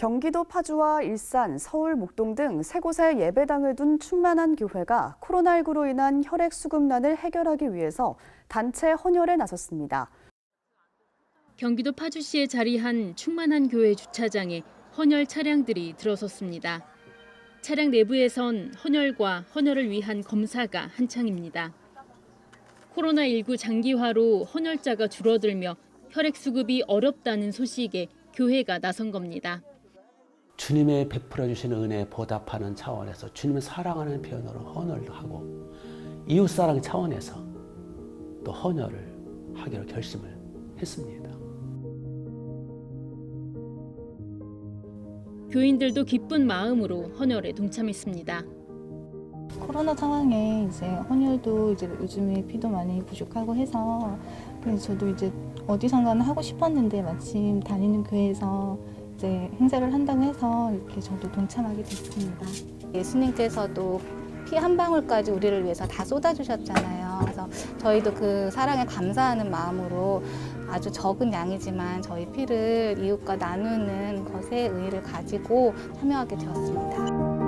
경기도 파주와 일산, 서울, 목동 등 세 곳에 예배당을 둔 충만한 교회가 코로나19로 인한 혈액 수급난을 해결하기 위해서 단체 헌혈에 나섰습니다. 경기도 파주시에 자리한 충만한 교회 주차장에 헌혈 차량들이 들어섰습니다. 차량 내부에선 헌혈과 헌혈을 위한 검사가 한창입니다. 코로나19 장기화로 헌혈자가 줄어들며 혈액 수급이 어렵다는 소식에 교회가 나선 겁니다. 주님의 베풀어 주신 은혜에 보답하는 차원에서 주님을 사랑하는 표현으로 헌혈도 하고 이웃 사랑 차원에서 또 헌혈을 하기로 결심을 했습니다. 교인들도 기쁜 마음으로 헌혈에 동참했습니다. 코로나 상황에 이제 헌혈도 이제 요즘에 피도 많이 부족하고 해서 그래서 저도 이제 어디선가는 하고 싶었는데 마침 다니는 교회에서 이제 행사를 한다고 해서 이렇게 저도 동참하게 됐습니다. 예수님께서도 피 한 방울까지 우리를 위해서 다 쏟아주셨잖아요. 그래서 저희도 그 사랑에 감사하는 마음으로 아주 적은 양이지만 저희 피를 이웃과 나누는 것에 의의를 가지고 참여하게 되었습니다.